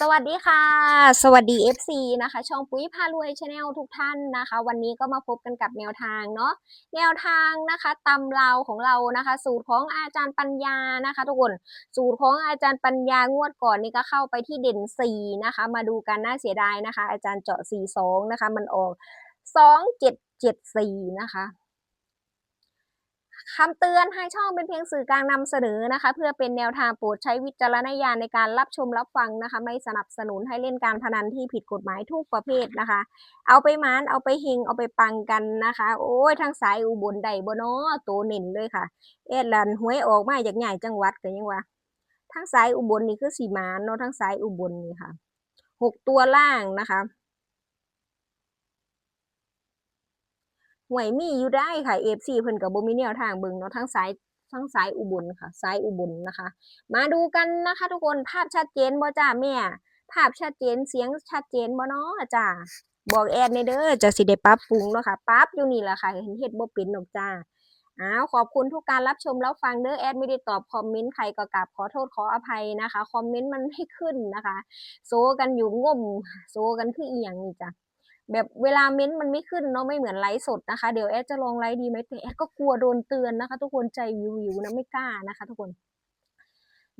สวัสดีค่ะ สวัสดี FC นะคะ ช่องปุ๋ยพารวยชาแนลทุกท่านนะคะ วันนี้ก็มาพบกันกับแนวทางเนาะแนวทางนะคะตำราวของเรานะคะ สูตรของอาจารย์ปัญญานะคะ ทุกคนสูตรของอาจารย์ปัญญางวดก่อนนี่ก็เข้าไปที่เด่น4นะคะ มาดูกันน่าเสียดายนะคะ อาจารย์เจาะ4 2นะคะ มันออก 2 7 7 4นะคะ คำเตือนให้ช่องเป็นเพียงสื่อกลางนำเสนอนะคะ เพื่อเป็นแนวทางโปรดใช้วิจารณญาณในการรับชมรับฟังนะคะ ไม่สนับสนุนให้เล่นการพนันที่ผิดกฎหมายทุกประเภทนะคะ เอาไปมานเอาไปเฮงเอาไปปังกันนะคะ โอ้ยทางสายอุบลใดบ่เนาะโตเน่นเลยค่ะ เอ็ดลันหวยออกมาจากใหญ่จังหวัดกันยังวะทางสายอุบลนี่คือสีมานเนาะทางสายอุบลนี่ค่ะหกตัวล่างนะคะ หวยมีอยู่ได้ค่ะเอฟซีเพิ่นกับบมีแนวทางเบิงเนาะทั้งสายทั้งสายอุบลค่ะสายอุบลนะคะ มาดูกันนะคะ ทุกคนภาพชัดเจนบ่จ้าแม่ ภาพชัดเจนเสียงชัดเจนบ่เนาะจ้าบอกแอดในเด้อจะสิได้ปรับปรุงเนาะค่ะปรับอยู่นี่แหละค่ะเห็นเฮ็ดบ่เป็นดอกจ้าอ้าวขอบคุณทุกการรับชมแล้วฟังเด้อแอดไม่ได้ตอบคอมเมนต์ใครก็กราบขอโทษขออภัยนะคะ คอมเมนต์มันไม่ขึ้นนะคะ โซกันอยู่ง่มโซกันคืออีหยังนี่จ้ะ แบบเวลาเม้นต์มันไม่ขึ้นเนาะไม่เหมือนไลฟ์สดนะคะ เดี๋ยวแอดจะลองไลฟ์ดีไหมแต่แอดก็กลัวโดนเตือนนะคะ ทุกคนใจวิววิวนะไม่กล้านะคะ ทุกคน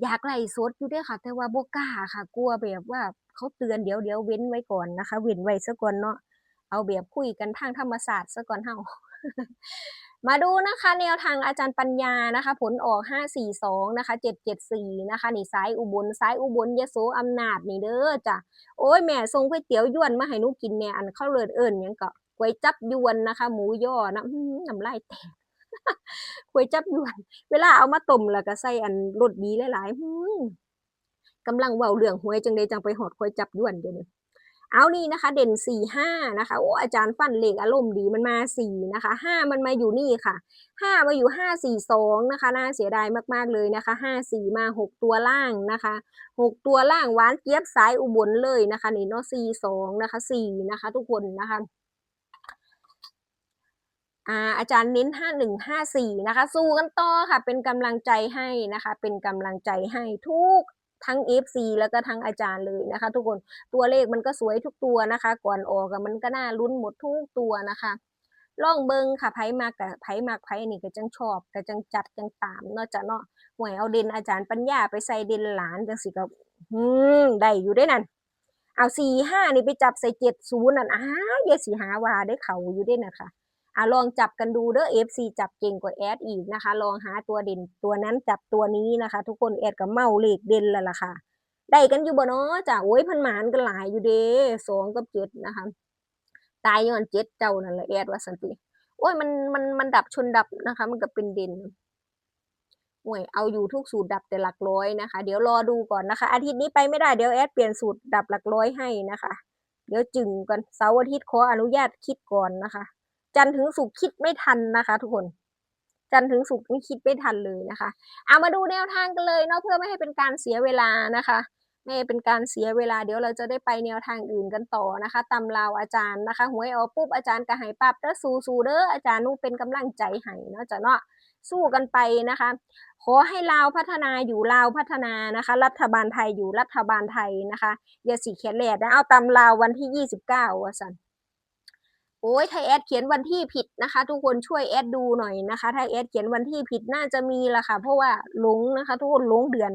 อยากไลฟ์สดอยู่ด้วยค่ะ แต่ว่าบกล้าค่ะ กลัวแบบว่าเขาเตือนเดี๋ยวเดี๋ยวเว้นไว้ก่อนนะคะ เว้นไว้ซะก่อนเนาะเอาแบบคุยกันทางธรรมศาสตร์ซะก่อนเฮา มาดูนะคะแนวทางอาจารย์ปัญญานะคะ ผลออก 542 นะคะ 774 นะคะ นี่ซ้ายอุบลซ้ายอุบลยโสอำนาจนี่เด้อจ้ะโอ้ยแม่ส่งก๋วยเตี๋ยวยวนมาให้หนูกินเนี่ยอันเข้าวเลิศเอิญยังก็ก๋วยจับยวนนะคะ หมูย่อนะอื้อหือน้ำลายแตกก๋วยจับยวน เวลาเอามาต้มแล้วก็ใส่อันรสดีหลายๆกำลังเว้าเรื่องหวยจังไดจังไปหอดก๋วยจับยวนเดี๋ยวนี้ เอานี่นะคะ เด่นสี่ห้านะคะโอ้อาจารย์ฟันเหลขอารมณ์ดีมันมาสี่นะคะห้ามันมาอยู่นี่ค่ะห้ามาอยู่ห้าสี่สองนะคะน่าเสียดายมากๆเลยนะคะห้าสี่มาหกตัวล่างนะคะหกตัวล่างหวานเจี๊ยบสายอุบลเลยนะคะนี่เนาะสี่สองนะคะสี่นะคะ ทุกคนนะคะอ่าอาจารย์เน้นห้าหนึ่งห้าสี่นะคะ สู้กันต่อค่ะ เป็นกำลังใจให้นะคะ เป็นกำลังใจให้ทุก ทั้ง FC แล้วก็ทั้งอาจารย์เลยนะคะ ทุกคนตัวเลขมันก็สวยทุกตัวนะคะ ก่อนออกมันก็น่าลุ้นหมดทุกตัวนะคะล่องเบิงค่ะไผมากกับไผมากไผนี่ก็จังชอบก็จังจัดจังตามเนาะจ้ะเนาะหวยเอาเด่นอาจารย์ปัญญาไปใส่เด่นหลานจังสิก็อืมได้อยู่ได้นั่นเอาสี่ห้านี่ไปจับใส่เจ็ดศูนย์นั่นอ้าวอย่าสิหาวาได้เขาอยู่ได้นะคะ อะลองจับกันดูเด้อ FC จับเก่งกว่าแอดอีกนะคะ ลองหาตัวเด่นตัวนั้นจับตัวนี้นะคะ ทุกคนแอดกับเมาเลขเด่นแล้วล่ะค่ะ ได้กันอยู่บ่เนาะจ้ะโอ้ยเพันหมานกันหลายอยู่เด้สองกับเจ็ดนะคะ ตายย้อนเจ็ดเจ้านั่นแหละแอดว่าสันติโอ้ยมันมันมันดับชนดับนะคะ มันก็เป็นเด่นห่วยเอาอยู่ทุกสูตรดับแต่หลักร้อยนะคะ เดี๋ยวรอดูก่อนนะคะ อาทิตย์นี้ไปไม่ได้เดี๋ยวแอดเปลี่ยนสูตรดับหลักร้อยให้นะคะ เดี๋ยวจึงกันเสาร์อาทิตย์ขออนุญาตคิดก่อนนะคะ จันทร์ถึงศุกร์คิดไม่ทันนะคะ ทุกคน จันทร์ถึงศุกร์นี่คิดไม่ทันเลยนะคะเอามาดูแนวทางกันเลยเนาะเพื่อไม่ให้เป็นการเสียเวลานะคะไม่ให้เป็นการเสียเวลาเดี๋ยวเราจะได้ไปแนวทางอื่นกันต่อนะคะตำราวอาจารย์นะคะหวยออกปุ๊บอาจารย์ก็ให้ปรับเด้อสู้สู้เด้ออาจารย์นุ่งเป็นกำลังใจให้เนาะจะเนาะสู้กันไปนะคะ ขอให้ลาวพัฒนาอยู่ลาวพัฒนานะคะ รัฐบาลไทยอยู่รัฐบาลไทยนะคะอย่าสีเขียนแหลดนะเอาตำราววันที่ยี่สิบเก้าว่าสัน โอ้ยถ้าแอดเขียนวันที่ผิดนะคะ ทุกคนช่วยแอดดูหน่อยนะคะ ถ้าแอดเขียนวันที่ผิดน่าจะมีละค่ะ เพราะว่าหลงนะคะ ทุกคนหลงเดือน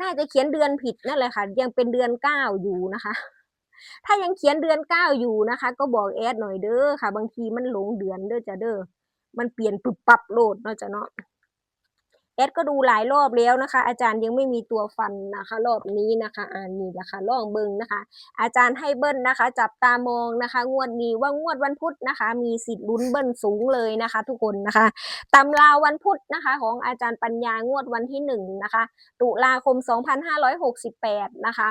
น่าจะเขียนเดือนผิดนั่นแหละค่ะ ยังเป็นเดือนเก้าอยู่นะคะ ถ้ายังเขียนเดือนเก้าอยู่นะคะ ก็บอกแอดหน่อยเด้อค่ะ บางทีมันหลงเดือนเด้อจ้ะเด้อมันเปลี่ยนปรับปรับโหลดเนาะจ้ะเนาะ แอดก็ดูหลายรอบแล้วนะคะ อาจารย์ยังไม่มีตัวฟันนะคะ รอบนี้นะคะอ่านี่แหละค่ะลองเบิงนะคะ อาจารย์ให้เบิ้ลนะคะ จับตามองนะคะ งวดนี้ว่างวดวันพุธนะคะ มีสิทธิ์ลุ้นเบิ้ลสูงเลยนะคะ ทุกคนนะคะตำราวันพุธนะคะ ของอาจารย์ปัญญางวดวันที่หนึ่งนะคะตุลาคม 2568 นะคะ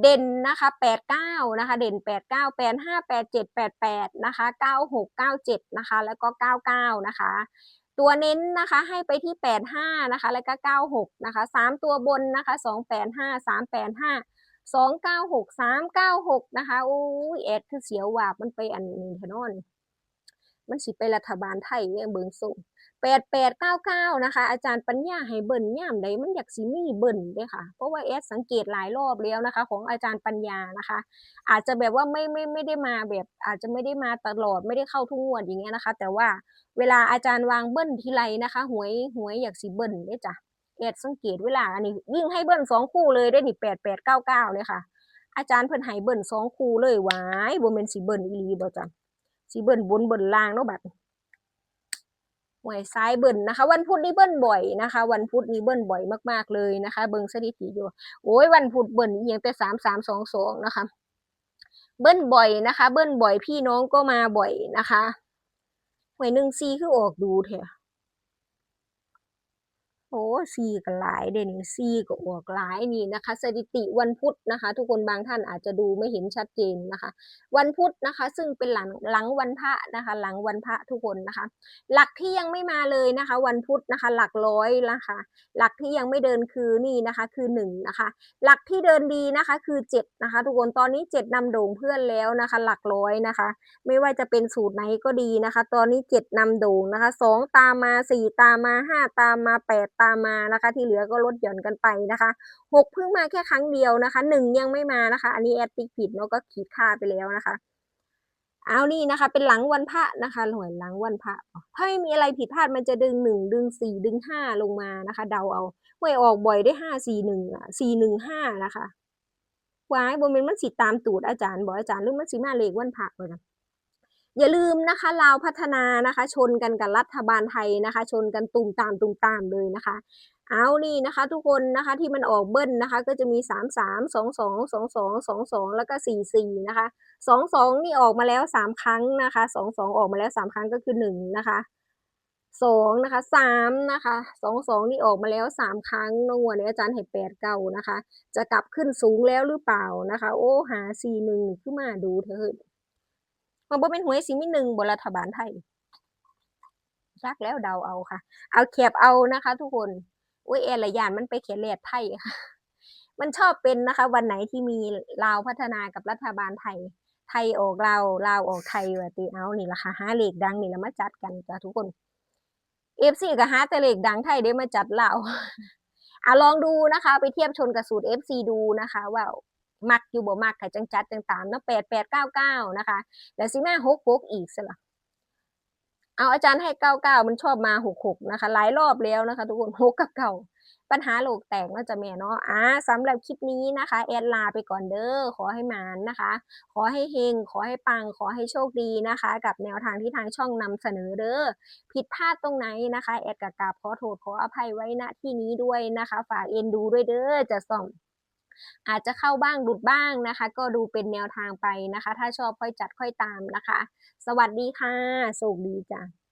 เด่นนะคะ89นะคะ เด่น 89 85 87 88นะคะ96 97นะคะ แล้วก็ 99 นะคะ ตัวเน้นนะคะให้ไปที่ 85 นะคะ แล้วก็ 96 นะคะ 3 ตัวบนนะคะ 285 385 296 396 นะคะอู้ยแอดคือเสียวหวาบมันไปอันนี้แทนอน มันสิไปรัฐบาลไทยเนี่ยเบิงส่งแปดแปดเก้าเก้านะคะ อาจารย์ปัญญาให้เบิ่นย่ามใดมันอยากสิมีเบิ่นเด้ค่ะ เพราะว่าแอดสังเกตหลายรอบแล้วนะคะ ของอาจารย์ปัญญานะคะ อาจจะแบบว่าไม่ไม่ไม่ได้มาแบบ อาจจะไม่ได้มาตลอดไม่ได้เข้าทุกงวดอย่างเงี้ยนะคะ แต่ว่าเวลาอาจารย์วางเบิ้ลทีไรนะคะหวยหวยอยากสิเบิ้ลเด้จ้ะแอดสังเกตเวลาอันนี้ยิ่งให้เบิ้ลสองคู่เลยได้นี่แปดแปดเก้าเก้าเลยค่ะ อาจารย์เพิ่นให้เบิ้ลสองคู่เลยหวายบ่แม่นสิเบิ้ลอีหลีบ่จ้ะ สีเบิ้ลบนเบิ้ลล่างเนาะบัดหวยซ้ายเบิ้ลนะคะ วันพุธนี่เบิ้ลบ่อยนะคะ วันพุธนี่เบิ้ลบ่อยมากๆเลยนะคะ เบิ่งสถิติอยู่ โอ้ยวันพุธเบิ้ลอีหยังแต่สามสามสองสองนะคะ เบิ้ลบ่อยนะคะ เบิ้ลบ่อยพี่น้องก็มาบ่อยนะคะหวยหนึ่งซีคือออกดูเถอะ โอ้ซีก็หลายเด่นี่ซีก็ออกหลายนี่นะคะ สถิติวันพุธนะคะ ทุกคนบางท่านอาจจะดูไม่เห็นชัดเจนนะคะ วันพุธนะคะ ซึ่งเป็นหลังหลังวันพระนะคะ หลังวันพระทุกคนนะคะ หลักที่ยังไม่มาเลยนะคะ วันพุธนะคะ หลักร้อยนะคะ หลักที่ยังไม่เดินคือนี่นะคะ คือหนึ่งนะคะ หลักที่เดินดีนะคะ คือเจ็ดนะคะ ทุกคนตอนนี้เจ็ดนำโด่งเพื่อนแล้วนะคะ หลักร้อยนะคะ ไม่ว่าจะเป็นสูตรไหนก็ดีนะคะ ตอนนี้เจ็ดนำโด่งนะคะสองตามมาสี่ตามมาห้าตามมาแปดตามมานะคะ ที่เหลือก็ลดหย่อนกันไปนะคะหกเพิ่งมาแค่ครั้งเดียวนะคะหนึ่งยังไม่มานะคะ อันนี้แอดติ๊กผิดเนาะก็ขีดค่าไปแล้วนะคะเอานี่นะคะ เป็นหลังวันพระนะคะหน่วยหลังวันพระถ้าไม่มีอะไรผิดพลาดมันจะดึงหนึ่งดึงสี่ดึงห้าลงมานะคะ เดาเอาหวยออกบ่อยได้ห้าสี่หนึ่งสี่หนึ่งห้านะคะวายบนเป็นมันสิตามตูดอาจารย์บอกอาจารย์หรือมันสิมาเลขวันพระเลยนะ อย่าลืมนะคะลาวพัฒนานะคะ ชนกันกับรัฐบาลไทยนะคะ ชนกันตุ่มตามตุ่มตามเลยนะคะ เอานี่นะคะ ทุกคนนะคะที่มันออกเบิ้ลนะคะ ก็จะมีสามสามสองสองสองสองสองสองแล้วก็สี่สี่นะคะสองสองนี่ออกมาแล้วสามครั้งนะคะสองสองออกมาแล้วสามครั้งก็คือหนึ่งนะคะสองนะคะสามนะคะสองสองนี่ออกมาแล้วสามครั้งนงวันนี้อาจารย์ให้แปดเก้านะคะ จะกลับขึ้นสูงแล้วหรือเปล่านะคะ โอ้หาสี่หนึ่งขึ้นมาดูเถอะ มันบ่เป็นหวยสีมีหนึ่งบนรัฐบาลไทยรักแล้วเดาเอาค่ะ เอาแคบเอานะคะ ทุกคนอุ้ยแอร์ละยานมันไปเขียนเลดไทยค่ะ มันชอบเป็นนะคะ วันไหนที่มีลาวพัฒนากับรัฐบาลไทย ไทยออกลาวลาวออกไทยว่าตีเอานี่ละค่ะหาเลขดังนี่ละมาจัดกันจ้ะทุกคนเอฟซีก็หาแต่เลขดังไทยได้มาจัดลาวอะลองดูนะคะ ไปเทียบชนกับสูตร FC ดูนะคะว่า มักอยู่บ่มักค่ะจังจัดจังตามนะแปดแปดเก้าเก้านะคะ แล้วสิมาหกหกอีกสละเอาอาจารย์ให้เก้าเก้ามันชอบมาหกหกนะคะ หลายรอบแล้วนะคะ ทุกคนหกกับเก่าปัญหาโลกแตกน่าจะแม่เนาะอ่าสำหรับคลิปนี้นะคะ แอดลาไปก่อนเด้อ ขอให้หมานนะคะ ขอให้เฮง ขอให้ปัง ขอให้โชคดีนะคะ กับแนวทางที่ทางช่องนำเสนอเด้อ ผิดพลาดตรงไหนนะคะ แอดกับกาบขอโทษขออภัยไว้ณที่นี้ด้วยนะคะ ฝากเอ็นดูด้วยเด้อ จะส่อง อาจจะเข้าบ้างหลุดบ้างนะคะ ก็ดูเป็นแนวทางไปนะคะ ถ้าชอบค่อยจัดค่อยตามนะคะ สวัสดีค่ะโชคดีจ้ะ